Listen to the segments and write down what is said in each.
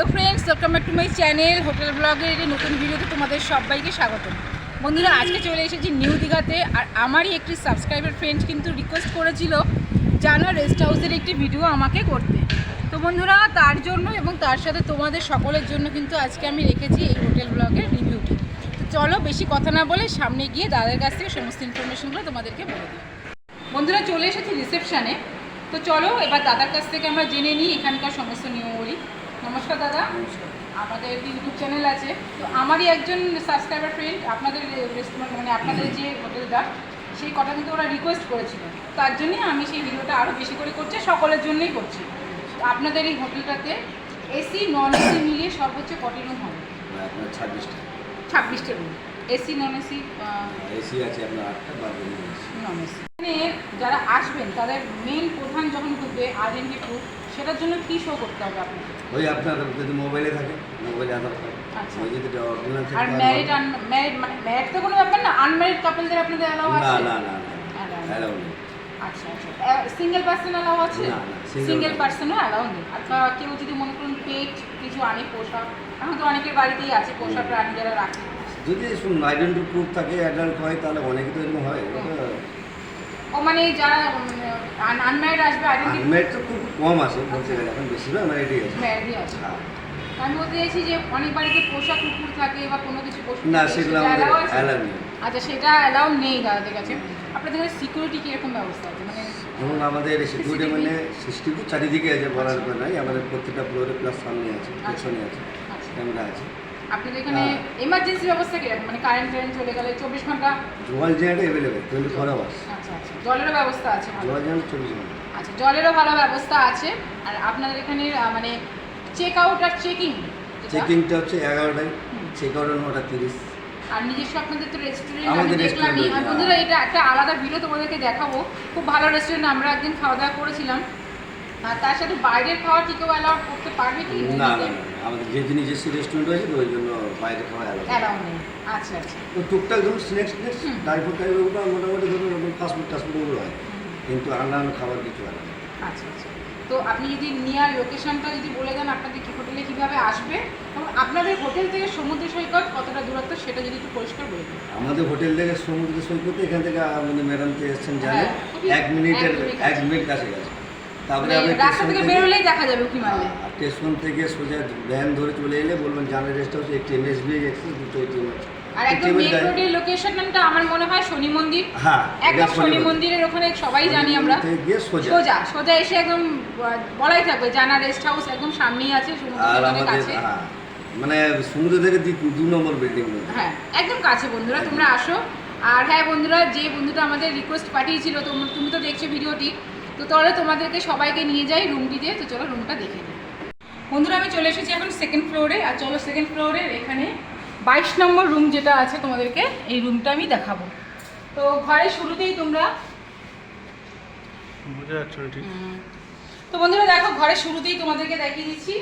Hello friends welcome back to my channel hotel ব্লগের এই নতুন ভিডিওতে তোমাদের সবাইকে স্বাগত বন্ধুরা, আজকে চলে এসেছি নিউ দীঘাতে, আর আমারই একটি সাবস্ক্রাইবার ফ্রেন্ড কিন্তু রিকোয়েস্ট করেছিল জানা রেস্ট হাউসের একটি ভিডিও আমাকে করতে। তো বন্ধুরা, তার জন্য এবং তার সাথে তোমাদের সকলের জন্য কিন্তু আজকে আমি রেখেছি এই হোটেল ব্লগের রিভিউটি তো চলো, বেশি কথা না বলে সামনে গিয়ে দাদার কাছ থেকে সমস্ত ইনফরমেশনগুলো তোমাদেরকে বলে দিই। বন্ধুরা, চলে এসেছি রিসেপশানে তো চলো, এবার দাদার কাছ থেকে আমরা জেনে নিই এখানকার সমস্ত নিয়মাবলী। নমস্কার দাদা। আমাদের ইউটিউব চ্যানেল আছে। তো আমারই একজন সাবস্ক্রাইবার ফ্রেন্ড আপনাদের রেস্টুরেন্ট মানে আপনাদের যে হোটেলটা সেই কথা কিন্তু ওরা রিকোয়েস্ট করেছিল। তার জন্যই আমি সেই ভিডিওটা আরও বেশি করে করছি সকলের জন্যই করছি। আপনাদের এই হোটেলটাতে এসি নন এসি মিলিয়ে সর্বোচ্চ কটি রুম হবে? ছাব্বিশটা। ছাব্বিশটা room AC non AC AC আছে আপনার আটটা নন এসি এখানে যারা আসবেন তাদের মেন প্রধান যখন ঢুকবে আইডেন্টি প্রুফ সেটার জন্য কী শো করতে হবে আপনাকে? ওই আপনার যদি মোবাইলে থাকে মোবাইলে আধার কার্ড আচ্ছা। ওই যদি অরিজিনাল আর ম্যারিড ম্যারিড ম্যারিড তো কোনো ব্যাপার না আনম্যারিড কাপলদের আপনাদের অ্যালাউ আছে? না না না। অ্যালাউ নেই। আচ্ছা আচ্ছা। সিঙ্গেল পার্সন অ্যালাউ আছে? না, সিঙ্গেল। পার্সনও অ্যালাউ নেই। আচ্ছা কেউ যদি মনে করুন পেট কিছু আনে পোষা এখন তো অনেকের বাড়িতেই আছে পোষা প্রাণী যারা রাখে। যদি শুনুন আইডেন্টি প্রুফ থাকে অ্যাডাল্ট হয় তাহলে অনেকে তো এরকম হয়। ও মানে যারা আনম্যারিড আসবে তো খুব কম বলতে গেলে এখন বেশিরভাগ ম্যারিডই আছে? ম্যারিডই আছে। হ্যাঁ। আমি বলতে চাইছি যে অনেক বাড়িতে পোষা কুকুর থাকে বা কোনো কিছু পশু না সেগুলো আমাদের অ্যালাউ নেই। আচ্ছা সেটা অ্যালাউ নেই দাদাদের কাছে। আপনাদের কাছে সিকিউরিটি কীরকম ব্যবস্থা আছে? মানে ধরুন আমাদের সিকিউরিটি? মানে চারিদিকে আছে বলার ব্যাপার নাই আমাদের প্রত্যেকটা ফ্লোরে প্লাস সামনে আছে পেছনে আছে আচ্ছা। ক্যামেরা আছে। আপনাদের এখানে হ্যাঁ। ব্যবস্থা মানে কারেন্ট চলে গেলে চব্বিশ ঘণ্টা? জল generate available twenty four hours আচ্ছা আচ্ছা। জলেরও ব্যবস্থা আছে জল জেনারেট চব্বিশ ঘণ্টা। আচ্ছা জলেরও ভালো ব্যবস্থা আছে। আর আপনাদের এখানে মানে চেক আউট আর চেকিং চেকিংটা হচ্ছে এগারোটায় চেক আউট নটা তিরিশ। আর নিজস্ব আপনাদের তো রেস্টুরেন্ট আমি দেখলামই। বন্ধুরা হ্যাঁ। এটা একটা আলাদা ভিডিও তোমাদেরকে দেখাবো। খুব ভালো রেস্টুরেন্ট আমরা একদিন খাওয়া দাওয়া করেছিলাম। আর তার সাথে বাইরের খাওয়া কি কেউ অ্যালাউ করতে পারবে কি? না না না, আমাদের যেহেতু নিজস্ব রেস্টুরেন্ট রয়েছে তো ওই জন্য বাইরে খাওয়া অ্যালাউ অ্যালাউ নেই। আচ্ছা আচ্ছা। তো টুকটাক ধরুন স্ন্যাক্স স্ন্যাক্স ওগুলো মোটামুটি ধরুন ফাস্টফুড টাস্টফুড ওগুলো হয়। কিন্তু খাবার কিছু হয় আচ্ছা আচ্ছা। তো আপনি যদি নিয়ার লোকেশনটা যদি বলে দেন আপনাদের কি হোটেলে কীভাবে আসবে এবং আপনাদের হোটেল থেকে সমুদ্র সৈকত কতটা দূরত্ব সেটা যদি একটু পরিষ্কার বলে দিন। আমাদের হোটেল থেকে সমুদ্র সৈকতে এখান থেকে ম্যাডাম এসছেন জানেন হ্যাঁ, এক মিনিটের এক। মিনিট কাছে গেছে তারপরে মানে আপনি রাস্তা থেকে বেরোলেই দেখা যাবে উকি মারলে স্টেশন থেকে সোজা ভ্যান ধরে চলে এলে বলবেন জানের রেস্ট হাউস একটি এমএসবি এক্সেস দুটো এটিএম আছে। আর একদম মেন রোডের লোকেশনটা আমার মনে হয় শনি মন্দির। হ্যাঁ একদম শনি মন্দিরের ওখানে সবাই জানি আমরা। সোজা। সোজা এসে একদম বলাই থাকবে জানা রেস্ট হাউস একদম সামনেই আছে সমুদ্র আর সৈকতের আমাদের কাছে। হ্যাঁ মানে সমুদ্র থেকে দু নম্বর বিল্ডিং হ্যাঁ। একদম কাছে বন্ধুরা তোমরা আসো। আর হ্যাঁ বন্ধুরা যে বন্ধুটা আমাদের রিকোয়েস্ট পাঠিয়েছিল তুমি তো দেখছ ভিডিওটি তো তাহলে তোমাদেরকে সবাইকে নিয়ে যাই রুমটিতে তো চলো রুমটা দেখে নিই। বন্ধুরা আমি চলে এসেছি এখন সেকেন্ড ফ্লোরে আর চলো সেকেন্ড ফ্লোরের এখানে বাইশ নম্বর রুম যেটা আছে তোমাদেরকে এই রুমটা আমি দেখাবো। তো ঘরের শুরুতেই তোমরা। তো বন্ধুরা দেখো ঘরের শুরুতেই তোমাদেরকে দেখিয়ে দিচ্ছি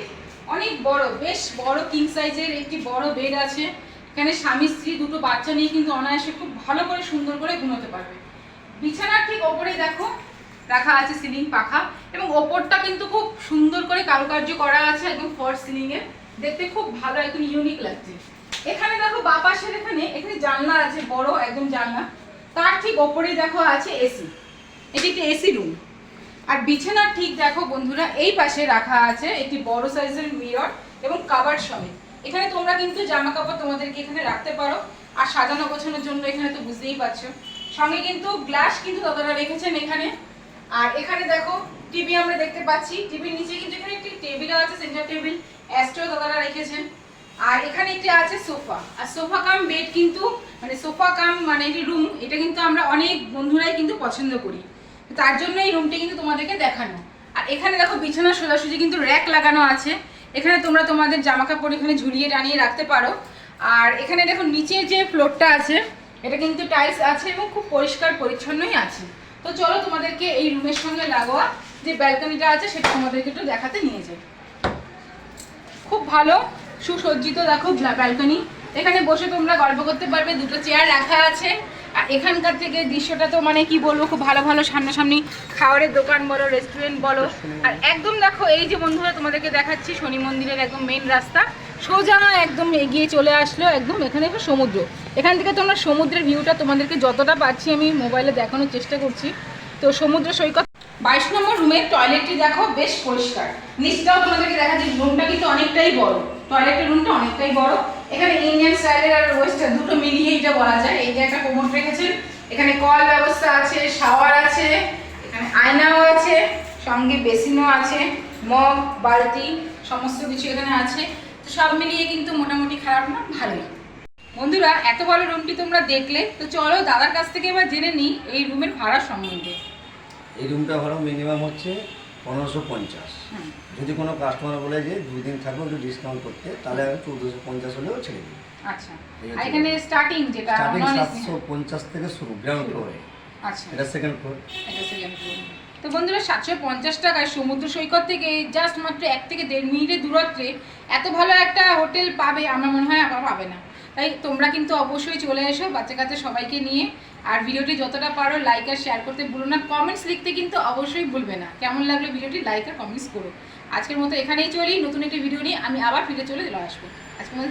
অনেক বড় বেশ বড় কিং সাইজের একটি বড় বেড আছে। এখানে স্বামী স্ত্রী দুটো বাচ্চা নিয়ে কিন্তু অনায়াসে খুব ভালো করে সুন্দর করে ঘুমোতে পারবে। বিছানার ঠিক ওপরেই দেখো রাখা আছে সিলিং পাখা এবং ওপরটা কিন্তু খুব সুন্দর করে কারুকার্য করা আছে একদম ফর সিলিং এ দেখতে খুব ভালো, একদম ইউনিক লাগছে। এখানে দেখো বা পাশের এখানে এখানে জানলা আছে, বড় একদম জানলা। তার ঠিক ওপরে দেখো আছে এসি এটি একটি এসি রুম আর বিছানার ঠিক দেখো বন্ধুরা, এই পাশে রাখা আছে একটি বড় সাইজের মিরর এবং কাভার সমেত। এখানে তোমরা কিন্তু জামা কাপড় তোমাদেরকে এখানে রাখতে পারো। আর সাজানো গোছানোর জন্য এখানে তো বুঝতেই পারছ। সঙ্গে কিন্তু গ্লাস কিন্তু দাদারা রেখেছেন এখানে। আর এখানে দেখো টিভি আমরা দেখতে পাচ্ছি। টিভির নিচে কিন্তু এখানে একটি টেবিল আছে সেন্টার টেবিল অ্যাস্ট্রো দাদারা রেখেছেন। আর এখানে একটি আছে সোফা আর সোফা কাম বেড কিন্তু মানে সোফা কাম মানে একটি রুম এটা কিন্তু আমরা অনেক বন্ধুরাই কিন্তু পছন্দ করি। তার জন্য এই রুমটি কিন্তু তোমাদেরকে দেখানো। আর এখানে দেখো বিছানা সোজাসুজি কিন্তু র্যাক লাগানো আছে। এখানে তোমরা তোমাদের জামা কাপড় এখানে ঝুলিয়ে টানিয়ে রাখতে পারো। আর এখানে দেখো নিচে যে ফ্লোরটা আছে, এটা কিন্তু টাইলস আছে এবং খুব পরিষ্কার পরিচ্ছন্নই আছে। তো চলো তোমাদেরকে এই রুমের সঙ্গে লাগোয়া যে ব্যালকনিটা আছে, সেটা তোমাদেরকে একটু দেখাতে নিয়ে যাই। খুব ভালো, সুসজ্জিত দেখো ব্যালকনি। এখানে বসে তোমরা গল্প করতে পারবে, দুটো চেয়ার রাখা আছে। আর এখানকার থেকে দৃশ্যটা তো মানে কি বলব, খুব ভালো ভালো সামনাসামনি খাবারের দোকান বলো রেস্টুরেন্ট বলো। আর একদম দেখো, এই যে বন্ধুরা তোমাদেরকে দেখাচ্ছি, শনি মন্দিরের একদম মেন রাস্তা। সোজা একদম এগিয়ে চলে আসলো একদম এখানে একটা সমুদ্র। এখান থেকে তোমরা সমুদ্রের ভিউটা তোমাদেরকে যতটা পাচ্ছি আমি মোবাইলে দেখানোর চেষ্টা করছি। তো সমুদ্র সৈকত বাইশ নম্বর রুমের টয়লেটটি দেখো বেশ পরিষ্কার। নিচটাও তোমাদেরকে দেখাচ্ছি রুমটা কিন্তু অনেকটাই বড়। টয়লেটের রুমটা অনেকটাই বড়। এখানে ইন্ডিয়ান স্টাইলের আর ওয়েস্টার্ন দুটো মিলিয়ে এটা বলা যায়। এই যে একটা কোমর রেখেছেন এখানে কল ব্যবস্থা আছে শাওয়ার আছে, এখানে আয়নাও আছে, সঙ্গে বেসিনও আছে, মগ, বালতি, সমস্ত কিছু এখানে আছে। সব মিলিয়ে কিন্তু মোটামুটি খারাপ না ভালোই। বন্ধুরা এত ভালো রুমটি তোমরা দেখলে তো চলো দাদার কাছ থেকে এবার জেনে নিই এই রুমের ভাড়া সম্বন্ধে। এই রুমটা ভাড়া মিনিমাম হচ্ছে পনেরোশো পঞ্চাশ। যদি কোনো কাস্টমার বলে যে দুই দিন থাকব একটু ডিসকাউন্ট করতে তাহলে আমি চৌদ্দশো পঞ্চাশ হলেও ছেড়ে দিই আচ্ছা। এখানে স্টার্টিং যেটা স্টার্টিং সাতশো পঞ্চাশ থেকে শুরু গ্রাউন্ড ফ্লোরে আচ্ছা। এটা সেকেন্ড ফ্লোর এটা second floor। তো বন্ধুরা, সাতশো পঞ্চাশ টাকায় সমুদ্র সৈকত থেকে জাস্ট মাত্র এক থেকে দেড় মিনিটের দূরত্বে এত ভালো একটা হোটেল পাবে আমার মনে হয় আবার পাবে না। তাই তোমরা কিন্তু অবশ্যই চলে এসো বাচ্চা কাচ্চা সবাইকে নিয়ে। আর ভিডিওটি যতটা পারো লাইক আর শেয়ার করতে ভুলো না। কমেন্টস লিখতে কিন্তু অবশ্যই ভুলবে না। কেমন লাগল ভিডিওটি লাইক আর কমেন্টস করো। আজকের মতো এখানেই চলি, নতুন একটি ভিডিও নিয়ে আমি আবার ফিরে চলে চলে আসব। আজকের মতো